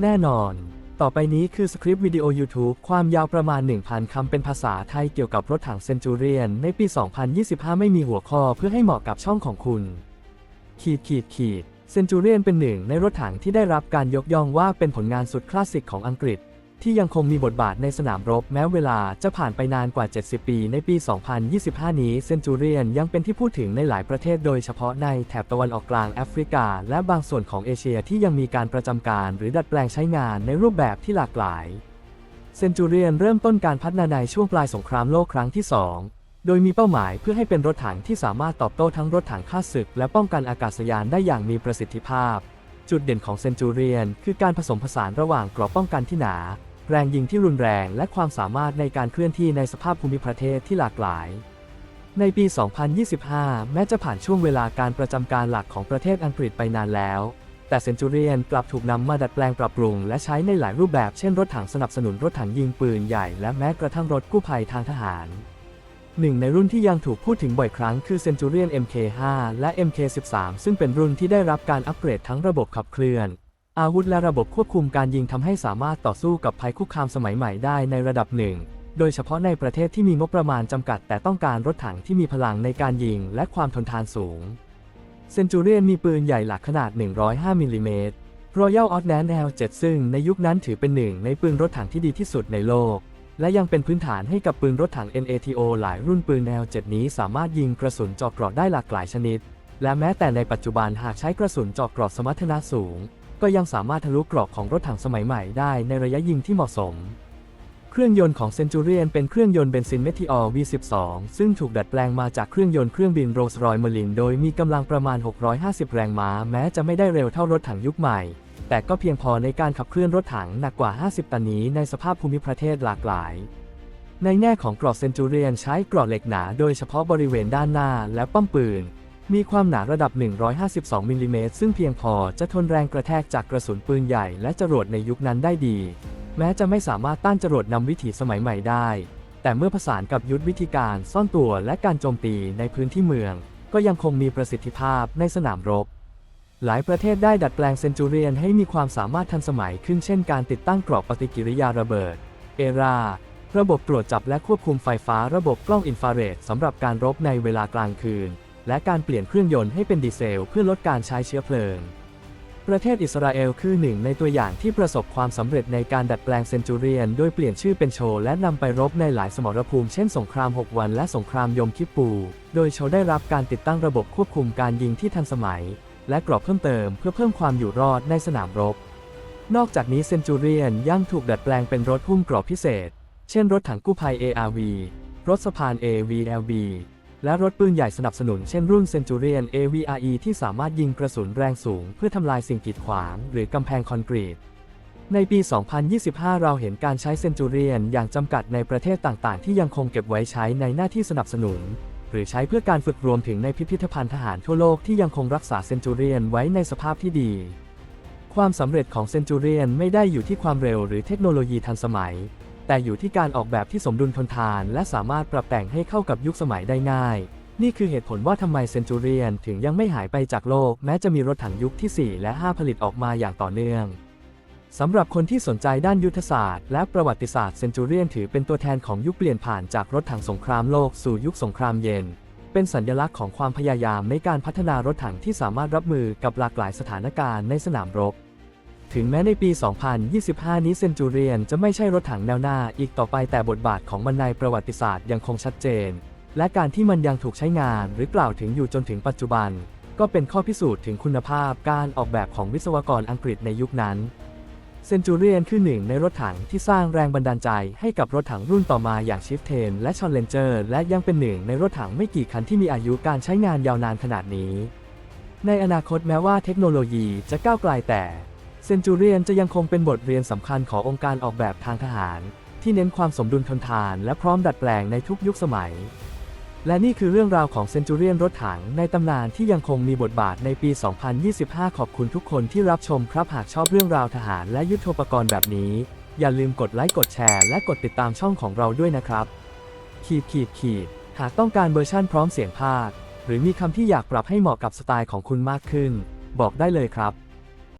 แนอน ต่อไปนี้คือสคริปต์วิดีโอ YouTube ความยาวประมาณ 1,000 คำเป็นภาษาไทยเกี่ยวกับรถถังเซนจูเรียนในปี 2025 ไม่มีหัวข้อเพื่อให้เหมาะกับช่องของคุณ ขีดขีดขีดเซนจูเรียนเป็นหนึ่งในรถถังที่ได้รับการยกย่องว่าเป็นผลงานสุดคลาสสิกของอังกฤษ ที่ยังคงมีบทบาทในสนามรบแม้เวลาจะผ่านไปนานกว่า 70 ปีในปี 2025 นี้เซนจูเรียนยังเป็นที่พูดถึงในหลายประเทศโดยเฉพาะในแถบตะวันออกกลางแอฟริกา และบางส่วนของเอเชียที่ยังมีการประจำการหรือดัดแปลงใช้งานในรูปแบบที่หลากหลายเซนจูเรียนเริ่มต้นการพัฒนาในช่วงปลายสงครามโลกครั้งที่ 2 โดยมีเป้าหมายเพื่อให้เป็นรถถังที่สามารถตอบโต้ทั้งรถถังข้าศึก และป้องกันอากาศยานได้อย่างมีประสิทธิภาพ จุดเด่นของเซนจูเรียนคือการผสมผสานระหว่างกราะป้องกันที่หนา แรงยิงที่รุนแรงและความสามารถในการเคลื่อนที่ในสภาพภูมิประเทศที่หลากหลาย ในปี 2025 แม้จะผ่านช่วงเวลาการประจำการหลักของประเทศอังกฤษไปนานแล้ว แต่เซนจูเรียนกลับถูกนำมาดัดแปลงปรับปรุง และใช้ในหลายรูปแบบเช่นรถถังสนับสนุนรถถังยิงปืนใหญ่และแม้กระทั่งรถกู้ภัยทางทหารหนึ่งในรุ่นที่ยังถูกพูดถึงบ่อยครั้งคือ Centurion MK5 และ MK13 ซึ่งเป็นรุ่นที่ได้รับการอัปเกรดทั้งระบบขับเคลื่อน อาวุธและระบบควบคุมการยิงทำให้สามารถต่อสู้กับภัยคุกคามสมัยใหม่ได้ในระดับหนึ่ง โดยเฉพาะในประเทศที่มีงบประมาณจำกัด แต่ต้องการรถถังที่มีพลังในการยิงและความทนทานสูง เซนจูเรียนมีปืนใหญ่หลักขนาด 105มิลลิเมตร Royal Ordnance L7 ซึ่งในยุคนั้นถือเป็นหนึ่งในปืนรถถังที่ดีที่สุดในโลก และยังเป็นพื้นฐานให้กับปืนรถถัง NATO หลายรุ่นปืนแนว7นี้สามารถยิงกระสุนเจาะเกราะได้หลากหลายชนิด และแม้แต่ในปัจจุบันหากใช้กระสุนเจาะเกราะสมรรถนะสูง ก็ยังสามารถทะลุเกราะของรถถังสมัยใหม่ได้ในระยะยิงที่เหมาะสม เครื่องยนต์ของเซนจูเรียนเป็นเครื่องยนต์เบนซินเมทิออล V12 ซึ่งถูกดัดแปลงมาจากเครื่องยนต์เครื่องบินโรลส์รอยเมลินโดยมีกำลังประมาณ 650 แรงม้า แม้จะไม่ได้เร็วเท่ารถถังยุคใหม่ แต่ก็เพียงพอในการขับเคลื่อนรถถังหนักกว่า 50 ตันนี้ในสภาพภูมิประเทศหลากหลายในแง่ของกรอบเซนจูเรียนใช้กรอบเหล็กหนาโดยเฉพาะบริเวณด้านหน้าและป้อมปืน มีความหนาระดับ 152 มิลลิเมตรซึ่งเพียงพอจะทนแรงกระแทกจากกระสุนปืนใหญ่และจรวดในยุคนั้นได้ดี แม้จะไม่สามารถต้านจรวดนำวิถีสมัยใหม่ได้ แต่เมื่อผสานกับยุทธวิธีการซ่อนตัวและการโจมตีในพื้นที่เมือง ก็ยังคงมีประสิทธิภาพในสนามรบ หลายประเทศได้ดัดแปลงเซนจูเรียนให้มีความสามารถทันสมัยขึ้นเช่นการติดตั้งกรอบปฏิกิริยาระเบิด เอราระบบตรวจจับและควบคุมไฟฟ้าระบบกล้องอินฟราเรดสำหรับการรบในเวลากลางคืน และการเปลี่ยนเครื่องยนต์ให้เป็นดีเซลเพื่อลดการใช้เชื้อเพลิง ประเทศอิสราเอลคือหนึ่งในตัวอย่างที่ประสบความสำเร็จในการดัดแปลงเซนจูเรียน โดยเปลี่ยนชื่อเป็นโชว์และนำไปรบในหลายสมรภูมิเช่นสงคราม 6 วันและสงครามยมคิปปู โดยโชว์ได้รับการติดตั้งระบบควบคุมการยิงที่ทันสมัย และกรอบเพิ่มเติมเพื่อเพิ่มความอยู่รอดในสนามรบ นอกจากนี้เซนจูเรียนยังถูกดัดแปลงเป็นรถหุ้มกรอบพิเศษ เช่นรถถังกู้ภัย ARV รถสะพาน AVLB และรถปืนใหญ่สนับสนุนเช่นรุ่น Centurion AVRE ที่สามารถยิงกระสุนแรงสูง เพื่อทำลายสิ่งกีดขวาง หรือกำแพงคอนกรีต ในปี 2025 เราเห็นการใช้ Centurion อย่างจำกัดในประเทศต่างๆ ที่ยังคงเก็บไว้ใช้ในหน้าที่สนับสนุน หรือใช้เพื่อการฝึกรวมถึงในพิพิธภัณฑ์ทหารทั่วโลกที่ยังคงรักษา Centurion ไว้ในสภาพที่ดี ความสำเร็จของ Centurion ไม่ได้อยู่ที่ความเร็วหรือเทคโนโลยีทันสมัย แต่อยู่ที่การออกแบบที่สมดุลทนทานและสามารถปรับแต่งให้เข้ากับยุคสมัยได้ง่าย นี่คือเหตุผลว่าทำไมเซนจูเรียนถึงยังไม่หายไปจากโลก แม้จะมีรถถังยุคที่ 4 และ 5 ผลิตออกมาอย่างต่อเนื่องสำหรับคนที่สนใจด้านยุทธศาสตร์และประวัติศาสตร์เซนจูเรียนถือเป็นตัวแทนของยุคเปลี่ยนผ่านจากรถถังสงครามโลกสู่ยุคสงครามเย็น เป็นสัญลักษณ์ของความพยายามในการพัฒนารถถังที่สามารถรับมือกับหลากหลายสถานการณ์ในสนามรบ ถึงแม้ในปี 2025 นี้เซนจูเรียนจะไม่ใช่รถถังแนวหน้าอีกต่อไปแต่บทบาทของมันในประวัติศาสตร์ยังคงชัดเจน และการที่มันยังถูกใช้งานหรือกล่าวถึงอยู่จนถึงปัจจุบัน ก็เป็นข้อพิสูจน์ถึงคุณภาพการออกแบบของวิศวกรอังกฤษในยุคนั้นเซนจูเรียนคือหนึ่งในรถถังที่สร้างแรงบันดาลใจให้กับรถถังรุ่นต่อมาอย่างชิฟเทนและชอนเลนเจอร์และยังเป็นหนึ่งในรถถังไม่กี่คันที่มีอายุการใช้งานยาวนานขนาดนี้ ในอนาคตแม้ว่าเทคโนโลยีจะก้าวไกลแต่ เซนจูเรียนจะยังคงเป็นบทเรียนสำคัญขององค์การออกแบบทางทหาร ที่เน้นความสมดุลทนทานและพร้อมดัดแปลงในทุกยุคสมัย และนี่คือเรื่องราวของเซนจูเรียนรถถังในตำนานที่ยังคงมีบทบาทในปี 2025 ขอบคุณทุกคนที่รับชมครับหากชอบเรื่องราวทหารและยุทธปกรณ์แบบนี้ อย่าลืมกดไลค์กดแชร์และกดติดตามช่องของเราด้วยนะครับ ขีดขีดขีดหากต้องการเวอร์ชั่นพร้อมเสียงภาค หรือมีคำที่อยากปรับให้เหมาะกับสไตล์ของคุณมากขึ้น บอกได้เลยครับ